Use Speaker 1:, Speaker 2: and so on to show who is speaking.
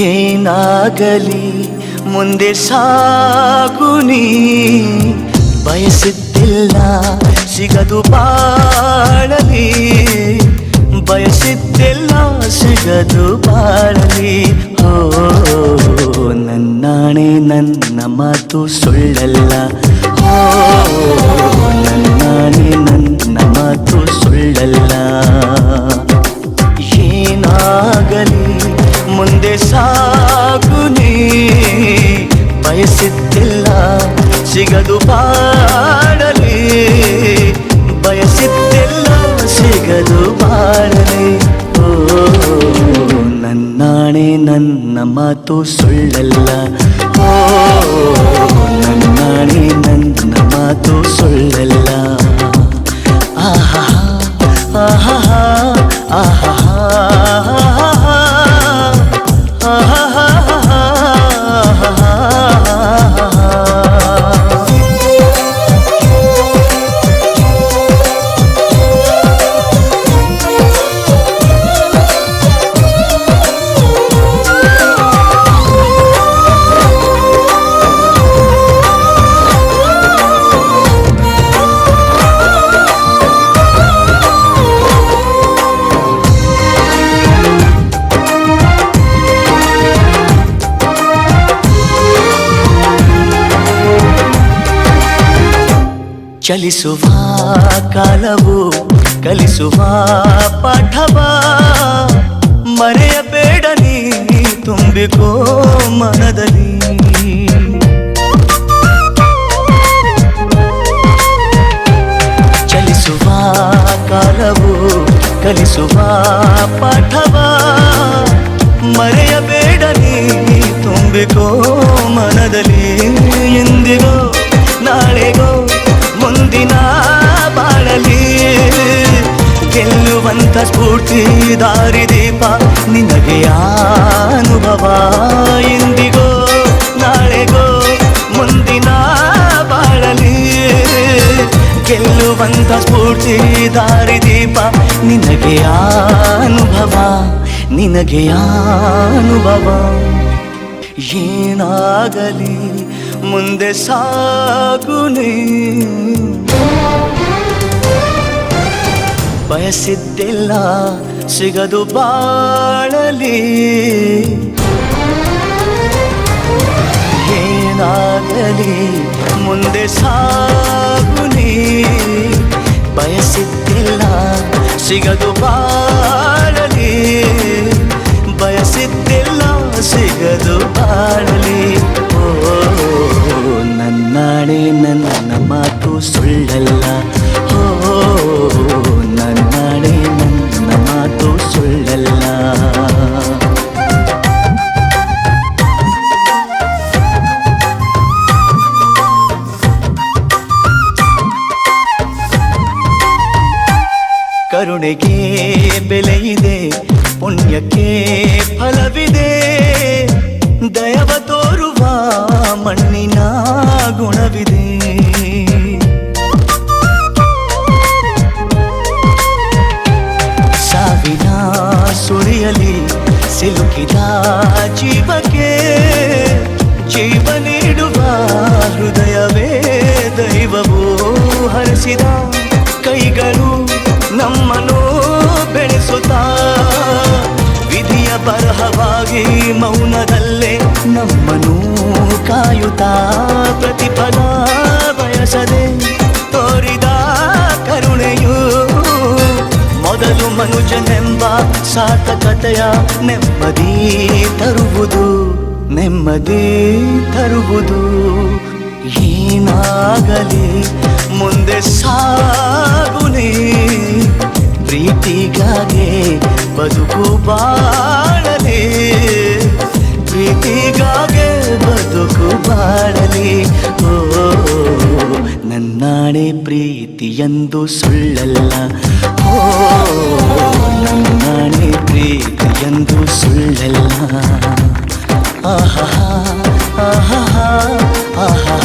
Speaker 1: ಏನಾಗಲಿ ಮುಂದೆ ಸಾಗುನಿ ಬಯಸಿದ್ದಿಲ್ಲ ಸಿಗದು ಬಾಳಲಿ. ಬಯಸಿದ್ದಿಲ್ಲ ಸಿಗದು ಬಾಳಲಿ. ಓ ನನ್ನಾಣೆ ನನ್ನ ಮಾತು ಸುಳ್ಳಲ್ಲ. ಮಾತು ಚಲಿಸುವ ಕಾಲವು, ಕಲಿಸುವ ಪಾಠವ. ಮರೆಯಬೇಡ ನೀ ತುಂಬಿಕೋ ಮನದಲ್ಲಿ. ಚಲಿಸುವ ಕಾಲವು, ಕಲಿಸುವ ಪಾಠವ. ಮರೆಯಬೇಡ ನೀ ತುಂಬಿಕೋ ಮನದಲ್ಲಿ. ಎಂದಿಗೋ ಗೆಲ್ಲುವಂತ ಸ್ಫೂರ್ತಿ ದಾರಿದೀಪ ನಿನಗೆ ಅನುಭವ. ಎಂದಿಗೋ ನಾಳೆಗೋ, ಮುಂದಿನ ಬಾಳಲಿ. ಗೆಲ್ಲುವಂತ ಸ್ಫೂರ್ತಿ ದಾರಿದೀಪ ನಿನಗೆ ಅನುಭವ. ನಿನಗೆ ಅನುಭವ. ಏನಾಗಲಿ ಮುಂದೆ ಸಾಗುನಿ ಬಯಸಿದ್ದಿಲ್ಲ ಸಿಗದು ಬಾಳಲಿ. ಏನಾಗಲಿ ಮುಂದೆ ಸಾಗುನಿ ಬಯಸಿದ್ದಿಲ್ಲ ಸಿಗದು ಬಾಳಲಿ. ಬಯಸಿದ್ದಿಲ್ಲ ಸಿಗದು ಕರುಣೆಗೆ ಬೆಲೆಯಿದೆ ಪುಣ್ಯಕ್ಕೆ ಫಲವಿದೆ ದಯವ ತೋರುವ ಮಣ್ಣಿನ ಗುಣವಿದೆ ಸಾವಿನ ಸುಳಿಯಲಿ ಸಿಲುಕಿದ ಜೀವಕ್ಕೆ ಜೀವ ನೀಡುವ ಹೃದಯವೇ ದೈವವು ಹರಿಸಿದ ಮೌನದಲ್ಲೇ ನಮ್ಮನು ಕಾಯುತ್ತಾ ಪ್ರತಿಫಲ ಬಯಸದೆ ತೋರಿದ ಕರುಣೆಯು ಮೊದಲು ಮನುಜನೆಂಬ ಸಾರ್ಥಕತೆಯ ನೆಮ್ಮದಿ ತರುವುದು ನೆಮ್ಮದಿ ತರುವುದು. ಏನಾಗಲಿ ಮುಂದೆ ಸಾಗುನೇ ಪ್ರೀತಿಗಾಗೆ ಬದುಕು ಬಾ ಪ್ರೀತಿ ಎಂದು ಸುಳ್ಳಲ್ಲ. ಓ ಪ್ರೀತಿ ಎಂದು ಸುಳ್ಳಲ್ಲ. ಆಹಾ ಆಹಾ ಆಹಾ.